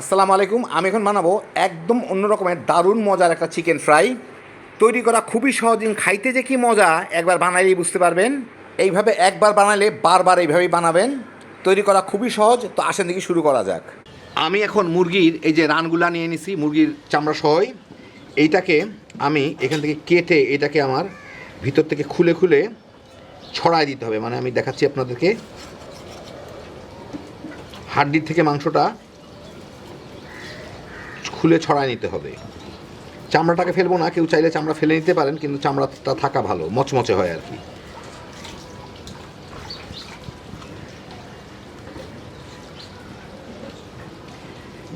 আসসালামু আলাইকুম, আমি এখন বানাবো একদম অন্য রকমের দারুণ মজার একটা চিকেন ফ্রাই তৈরি করা খুবই সহজ খাইতে যে কি মজা, একবার বানাইলেই বুঝতে পারবেন। এইভাবে একবার বানালে বারবার এইভাবেই বানাবেন। তৈরি করা খুবই সহজ, তো আসেন দেখি শুরু করা যাক। আমি এখন মুরগির এই যে রানগুলা নিয়ে নিছি, মুরগির চামড়া সহই। এইটাকে আমি এখান থেকে কেটে এটাকে আমার ভিতর থেকে খুলে খুলে ছড়ায় দিতে হবে। মানে আমি দেখাচ্ছি আপনাদেরকে। হাড্ডির থেকে মাংসটা খুলে ছড়ায় নিতে হবে। চামড়াটাকে ফেলব না, কেউ চাইলে চামড়া ফেলে নিতে পারেন, কিন্তু চামড়াটা থাকা ভালো, মচমচে হয় আর কি।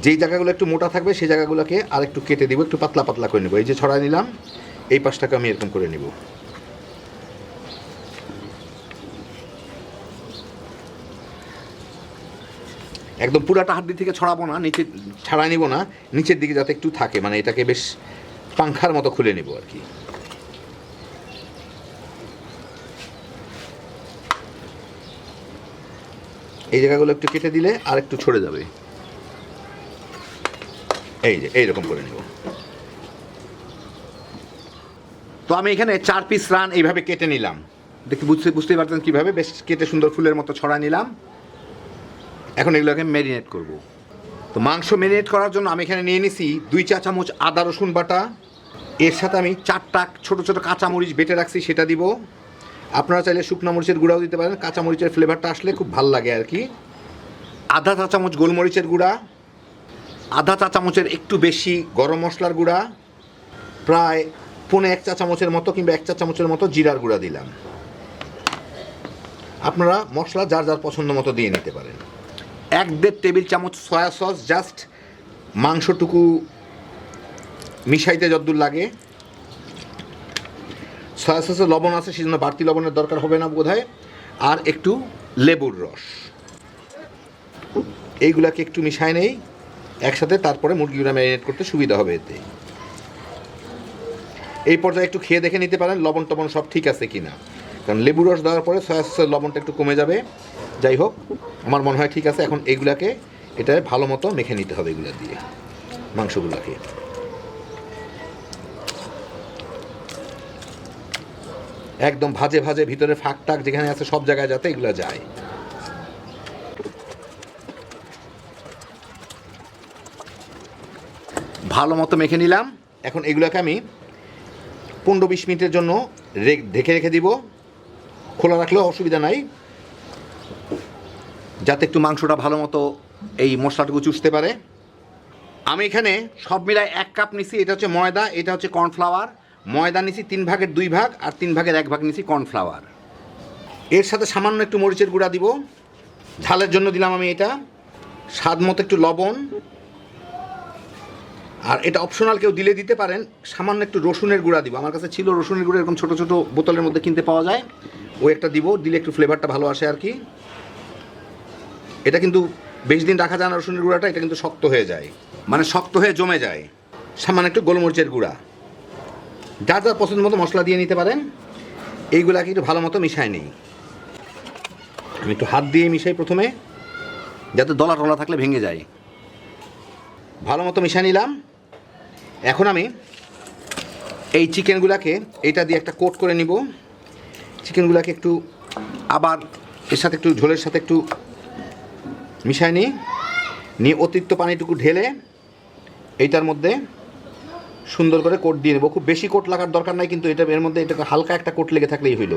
যেই জায়গাগুলো একটু মোটা থাকবে, সেই জায়গাগুলোকে আর একটু কেটে দিব, একটু পাতলা পাতলা করে নেব। এই যে ছড়ায় নিলাম, এই পাশটাকে আমি এরকম করে নিব। একদম পুরাটা হাড্ডি থেকে ছড়াবো না, নিচে ছাড়াই নিব না, নিচের দিকে যাতে একটু থাকে মানে এটাকে বেশ পাংখার মতো খুলে নিব আর কি। এই জায়গাগুলো একটু কেটে দিলে আর একটু ছড়ে যাবে। এই যে, এইরকম করে নেব। তো আমি এখানে চার পিস রান এইভাবে কেটে নিলাম। দেখতে বুঝতে, বুঝতেই পারতেন কীভাবে? বেশ কেটে সুন্দর ফুলের মতো ছড়া নিলাম। এখন এগুলোকে ম্যারিনেট করব। তো মাংস ম্যারিনেট করার জন্য আমি এখানে নিয়ে নিছি দুই চা চামচ আদা রসুন বাটা। এর সাথে আমি চারটা ছোট ছোট কাঁচামরিচ বেটে রাখছি, সেটা দিব। আপনারা চাইলে শুকনো মরিচের গুঁড়াও দিতে পারেন, কাঁচামরিচের ফ্লেভারটা আসলে খুব ভালো লাগে আর কি। আধা চা চামচ গোলমরিচের গুঁড়া, আধা চা চামচের একটু বেশি গরম মশলার গুঁড়া, প্রায় পৌনে এক চা চামচের মতো কিংবা এক চা চামচের মতো জিরার গুঁড়া দিলাম। আপনারা মশলা যার যার পছন্দ মতো দিয়ে নিতে পারেন। এক দেড় টেবিল চামচ সয়া সস জাস্ট মাংসটুকু মিশাইতে যদ্দূর লাগে। সয়া সসে লবণ আছে, সেজন্য বাড়তি লবণের দরকার হবে না বোধ আর একটু লেবুর রস। এইগুলাকে একটু মিশাই নেই, একসাথে তারপরে মুরগিগুলো ম্যারিনেট করতে সুবিধা হবে এতে। এই পর্যায়ে একটু খেয়ে দেখে নিতে পারেন, লবণ টবণ সব ঠিক আছে কিনা। কারণ লেবু রস দেওয়ার পরে সয়া সসের লবণটা একটু কমে যাবে। যাই হোক, আমার মনে হয় ঠিক আছে, এখন এইগুলাকে এটা ভালো মতো মেখে নিতে হবে এগুলো দিয়ে, মাংসগুলোকে। একদম ভাজে ভাজে ভিতরে ফাঁক টাক যেখানে আছে সব জায়গায় যাতে এগুলো যায়। ভালো মতো মেখে নিলাম। এখন এগুলোকে আমি পনেরো বিশ মিনিটের জন্য ঢেকে রেখে দিব। খোলা রাখলেও অসুবিধা নাই। যাতে একটু মাংসটা ভালো মতো এই মশলাটুকু চুষতে পারে। আমি এখানে সব মিলায় এক কাপ নিছি, এটা হচ্ছে ময়দা, এটা হচ্ছে কর্নফ্লাওয়ার। ময়দা নিছি তিন ভাগের দুই ভাগ আর তিন ভাগের এক ভাগ নিছি কর্নফ্লাওয়ার। এর সাথে সামান্য একটু মরিচের গুঁড়া দিব। ঝালের জন্য দিলাম আমি এটা। স্বাদ মতো একটু লবণ। আর এটা অপশনাল কেউ দিলে দিতে পারেন। সামান্য একটু রসুনের গুঁড়া দিব। আমার কাছে ছিল রসুনের গুঁড়া, এরকম ছোটো ছোটো বোতলের মধ্যে কিনতে পাওয়া যায়। ওই একটা দিব, দিলে একটু ফ্লেভারটা ভালো আসে আর কি। এটা কিন্তু বেশি দিন রাখা যায় না রসুনের গুঁড়াটা, এটা কিন্তু শক্ত হয়ে যায়। মানে শক্ত হয়ে জমে যায়। সামান্য একটু গোলমরিচের গুঁড়া। যার যার পছন্দ মতো মশলা দিয়ে নিতে পারেন। এইগুলাকে একটু ভালো মতো মিশাই নেই। আমি একটু হাত দিয়ে মিশাই প্রথমে, যাতে দলা টলা থাকলে ভেঙে যায়। ভালো মতো মিশাই নিলাম। এখন আমি এই চিকেনগুলাকে এটা দিয়ে একটা কোট করে নিব। চিকেনগুলাকে একটু আবার এর সাথে একটু ঝোলের সাথে একটু মিশাই নিই। নিয়ে অতিরিক্ত পানিটুকু ঢেলে এইটার মধ্যে সুন্দর করে কোট দিয়ে নেব। খুব বেশি কোট লাগার দরকার নাই, কিন্তু এটা এর মধ্যে এটা হালকা একটা কোট লেগে থাকলেই হইল।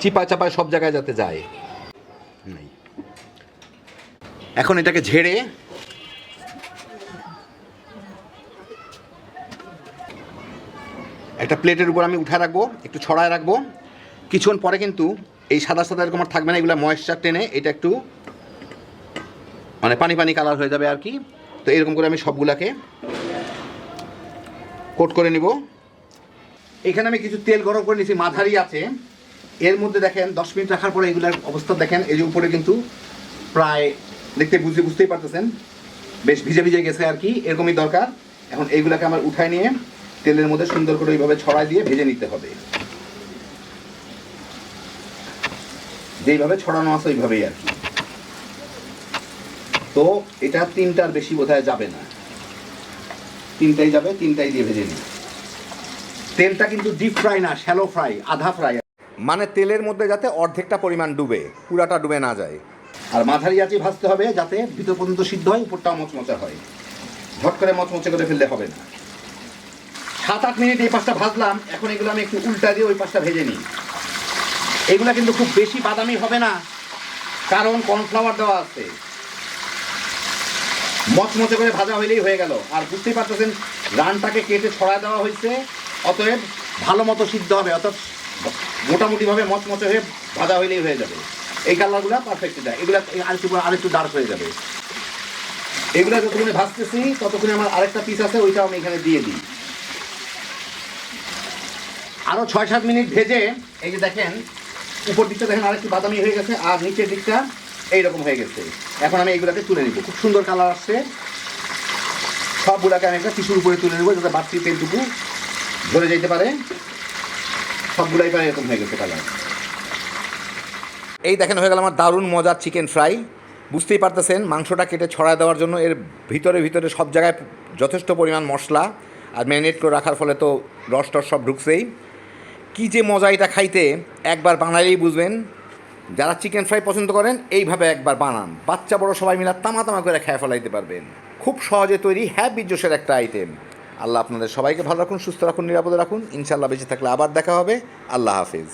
চিপা চাপায় সব জায়গায় যাতে যায়। নাই। এখন এটাকে ঝেড়ে একটা প্লেটের উপর আমি উঠে রাখব, একটু ছড়ায় রাখব। কিছুক্ষণ পরে কিন্তু এই সাদা সাদা এরকম আর থাকবে না, এগুলো ময়েশ্চার টেনে এটা একটু মানে পানি পানি কালার হয়ে যাবে আর কি। তো এরকম করে আমি সবগুলাকে কোট করে নিব। এখানে আমি কিছু তেল গরম করে নিয়েছি, মাঝারি আছে। এর মধ্যে দেখেন, দশ মিনিট রাখার পরে এগুলার অবস্থা দেখেন এই যে উপরে কিন্তু প্রায় দেখতে বুঝতে বুঝতেই পারতেছেন? বেশ ভিজে ভিজে গেছে আর কি, এরকমই দরকার। এখন এইগুলাকে আমার উঠায় নিয়ে তেলের মধ্যে সুন্দর করে এইভাবে ছড়াই দিয়ে ভেজে নিতে হবে। যেইভাবে ছড়ানো আছে ওইভাবেই আর কি। তো এটা তিনটার বেশি বোধহয় যাবে না। তিনটাই যাবে, তিনটাই দিয়ে ভেজে নিই তেলটা কিন্তু ডিপ ফ্রাই না শ্যালো ফ্রাই আধা ফ্রাই মানে তেলের মধ্যে যাতে অর্ধেকটা পরিমাণ ডুবে, পুরাটা ডুবে না যায়। আর মাঝারি আঁচে ভাজতে হবে যাতে ভিতর পর্যন্ত সিদ্ধ হয়, উপরটাও মচমচে হয়। ঝট করে মচমচে করে ফেললে হবে না। সাত আট মিনিট এই পাশটা ভাজলাম, এখন এগুলো আমি একটু উল্টা দিয়ে ওই পাশটা ভেজে নিই। এগুলো কিন্তু খুব বেশি বাদামি হবে না, কারণ কর্নফ্লাওয়ার দেওয়া আছে। মচমচে করে ভাজা হইলেই হয়ে গেল। আর বুঝতেই পারতেছেন, রানটাকে কেটে ছড়া দেওয়া হয়েছে, অতএব ভালো মতো সিদ্ধ হবে অত মোটামুটিভাবে মচমচে হয়ে ভাজা হইলেই হয়ে যাবে। এই কালারগুলো পারফেক্ট দেয় এগুলো আরেকটু আরেকটু ডার্ক হয়ে যাবে। এগুলো যতক্ষণে ভাজতেছি, ততক্ষণে আমার আরেকটা পিস আছে, ওইটা আমি এখানে দিয়ে দিই। আরও ছয় সাত মিনিট ভেজে, এই যে দেখেন, উপর দিকটা দেখেন আরেকটু বাদামি হয়ে গেছে, আর নিচের দিকটা এইরকম হয়ে গেছে। এখন আমি এইগুলাকে তুলে নিব। খুব সুন্দর কালার আসছে। সবগুলাকে আমি একটা টিস্যুর উপরে তুলে নেব, যাতে বাড়তি তেলটুকু ধরে যেতে পারে। সবগুলাই প্রায় এরকম হয়ে গেছে কালার। এই দেখেন হয়ে গেল আমার দারুণ মজার চিকেন ফ্রাই। বুঝতেই পারতেছেন, মাংসটা কেটে ছড়ায় দেওয়ার জন্য এর ভিতরে ভিতরে সব জায়গায় যথেষ্ট পরিমাণ মশলা আর ম্যারিনেট করে রাখার ফলে তো রস টস সব ঢুকছেই। কী যে মজা এটা খাইতে, একবার বানালেই বুঝবেন। যারা চিকেন ফ্রাই পছন্দ করেন, এইভাবে একবার বানান। বাচ্চা বড় সবাই মিলে তামা তামা করে খেয়ে ফেলাইতে পারবেন। খুব সহজে তৈরি হ্যাপি একটা আইটেম। আল্লাহ আপনাদের সবাইকে ভালো রাখুন, সুস্থ রাখুন, নিরাপদে রাখুন। ইনশাল্লাহ বেঁচে থাকলে আবার দেখা হবে। আল্লাহ হাফিজ।